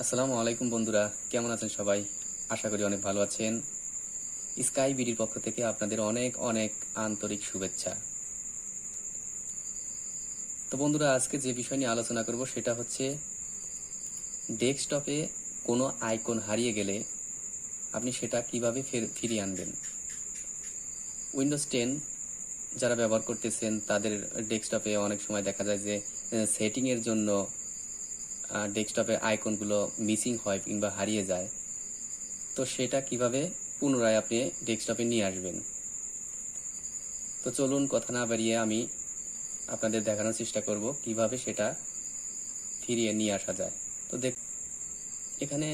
আসসালামু আলাইকুম বন্ধুরা, কেমন আছেন সবাই? আশা করি অনেক ভালো আছেন। স্কাই বিডির পক্ষ থেকে আপনাদের অনেক অনেক আন্তরিক শুভেচ্ছা। তো বন্ধুরা, আজকে যে বিষয় নিয়ে আলোচনা করব সেটা হচ্ছে, ডেস্কটপে কোনো আইকন হারিয়ে গেলে আপনি সেটা কীভাবে ফের- ফিরিয়ে আনবেন? উইন্ডোজ টেন যারা ব্যবহার করতেছেন, তাদের ডেস্কটপে অনেক সময় দেখা যায় যে সেটিংয়ের জন্য ডেস্কটপের আইকনগুলো মিসিং হয় কিংবা হারিয়ে যায়, তো সেটা কীভাবে পুনরায় আপনি ডেস্কটপে নিয়ে আসবেন? তো চলুন কথা না বাড়িয়ে আমি আপনাদের দেখানোর চেষ্টা করব কীভাবে সেটা ফিরিয়ে নিয়ে আসা যায়। তো দেখ, এখানে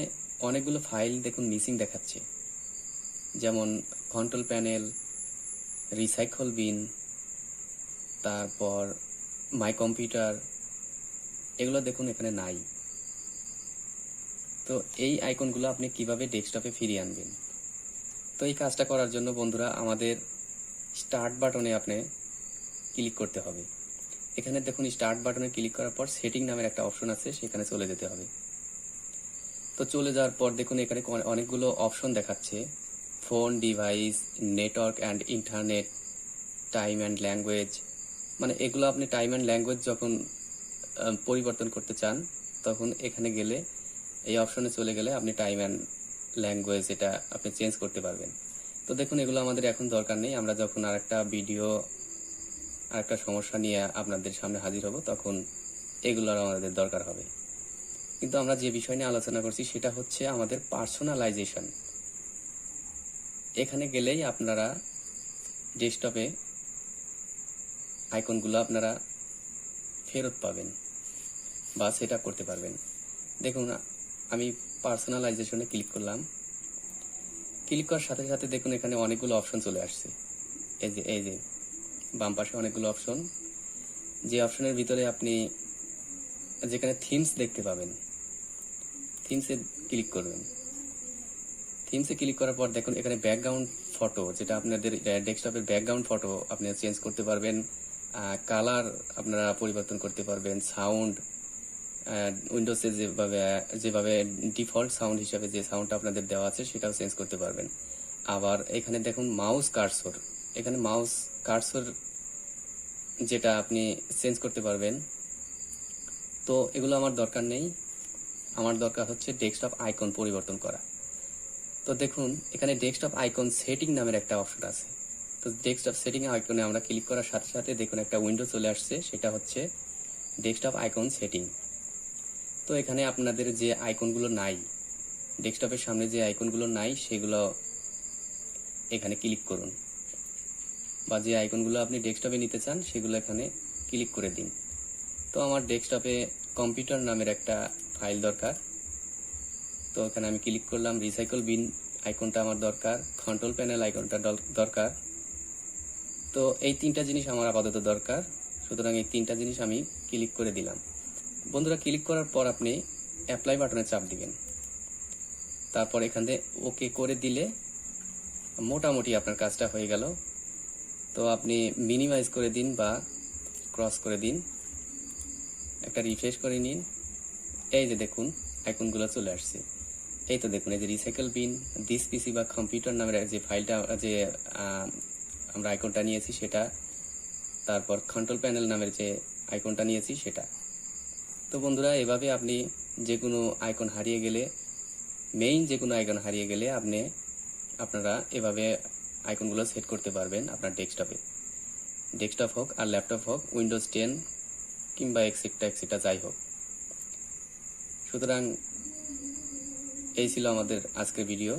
অনেকগুলো ফাইল দেখুন মিসিং দেখাচ্ছে। যেমন কন্ট্রোল প্যানেল রিসাইকেল বিন তারপর মাই কম্পিউটার এগুলো দেখুন, এখানে নাই। তো এই আইকনগুলো আপনি কীভাবে ডেস্কটপে ফিরিয়ে আনবেন? তো এই কাজটা করার জন্য বন্ধুরা, আমাদের স্টার্ট বাটনে আপনি ক্লিক করতে হবে। এখানে দেখুন, স্টার্ট বাটনে ক্লিক করার পর সেটিং নামের একটা অপশন আছে, সেখানে চলে যেতে হবে। তো চলে যাওয়ার পর দেখুন, এখানে অনেকগুলো অপশন দেখাচ্ছে। Phone, device, network and internet, time and language. মানে এগুলো আপনি টাইম অ্যান্ড ল্যাঙ্গুয়েজ যখন পরিবর্তন করতে চান, তখন এখানে গেলে এই অপশনে চলে গেলে আপনি টাইম অ্যান্ড ল্যাঙ্গুয়েজ এটা আপনি চেঞ্জ করতে পারবেন। তো দেখুন, এগুলো আমাদের এখন দরকার নেই। আমরা যখন আরেকটা ভিডিও আরেকটা সমস্যা নিয়ে আপনাদের সামনে হাজির হব, তখন এগুলোর আমাদের দরকার হবে। কিন্তু আমরা যে বিষয় নিয়ে আলোচনা করছি, সেটা হচ্ছে আমাদের পার্সোনালাইজেশন এখানে গেলেই আপনারা ডেস্কটপে আইকনগুলো আপনারা ফেরত পাবেন। বা সেট করতে পারবেন। দেখুন আমি পার্সোনালাইজেশনে ক্লিক করলাম। ক্লিক করার সাথে সাথে দেখুন, এখানে অনেকগুলো অপশন চলে আসছে। এই যে এই যে, বাম পাশে অনেকগুলো অপশন যে অপশনের ভিতরে আপনি যেখানে থিমস দেখতে পাবেন থিমসে ক্লিক করবেন। থিমসে ক্লিক করার পর দেখুন, এখানে ব্যাকগ্রাউন্ড ফটো যেটা আপনাদের ডেস্কটপের ব্যাকগ্রাউন্ড ফটো আপনি চেঞ্জ করতে পারবেন। কালার আপনারা পরিবর্তন করতে পারবেন সাউন্ড উইন্ডোজে যেভাবে যেভাবে ডিফল্ট সাউন্ড হিসাবে যে সাউন্ডটা আপনাদের দেওয়া আছে, সেটাও চেঞ্জ করতে পারবেন। আবার এখানে দেখুন মাউস কার্সর এখানে মাউস কার্সর যেটা আপনি চেঞ্জ করতে পারবেন। তো এগুলো আমার দরকার নেই। আমার দরকার হচ্ছে ডেস্কটপ আইকন পরিবর্তন করা। তো দেখুন, এখানে ডেস্কটপ আইকন সেটিং নামের একটা অপশন আছে। তো ডেস্কটপ সেটিং আইকনে আমরা ক্লিক করার সাথে সাথে দেখুন একটা উইন্ডো চলে আসছে। সেটা হচ্ছে ডেস্কটপ আইকন সেটিং তো এখানে আপনাদের যে আইকনগুলো নাই, ডেস্কটপের সামনে যে আইকনগুলো নাই, সেগুলো এখানে ক্লিক করুন। বা যে আইকনগুলো আপনি ডেস্কটপে নিতে চান, সেগুলো এখানে ক্লিক করে দিন। তো আমার ডেস্কটপে কম্পিউটার নামের একটা ফাইল দরকার। তো এখানে আমি ক্লিক করলাম, রিসাইকেল বিন আইকনটা আমার দরকার, কন্ট্রোল প্যানেল আইকনটা দরকার। তো এই তিনটা জিনিস আমার আপাতত দরকার। সুতরাং এই তিনটা জিনিস আমি ক্লিক করে দিলাম। বন্ধুরা ক্লিক করার পর আপনি অ্যাপ্লাই বাটনে চাপ দিবেন। তারপর এখান থেকে ওকে করে দিলে মোটামুটি আপনার কাজটা হয়ে গেল। তো আপনি মিনিমাইজ করে দিন বা ক্রস করে দিন। একটা রিফ্রেশ করে নিন। এই যে দেখুন, আইকনগুলো চলে আসছে। এই তো দেখুন, এই যে রিসাইকেল বিন দিস পিসি বা কম্পিউটার নামের যে ফাইলটা যে আমরা আইকনটা নিয়েছি সেটা, তারপর কন্ট্রোল প্যানেল নামের যে আইকনটা নিয়েছি সেটা। তো বন্ধুরা, এভাবে আপনি যে কোনো আইকন হারিয়ে গেলে মেইন যে কোনো আইকন হারিয়ে গেলে আপনি, আপনারা এভাবে আইকনগুলো সেট করতে পারবেন আপনার ডেস্কটপে ডেস্কটপ হোক আর ল্যাপটপ হোক উইন্ডোজ টেন কিংবা এক্সিটটা এক্সিটটা যাই হোক। সুতরাং, এই ছিল আমাদের আজকের ভিডিও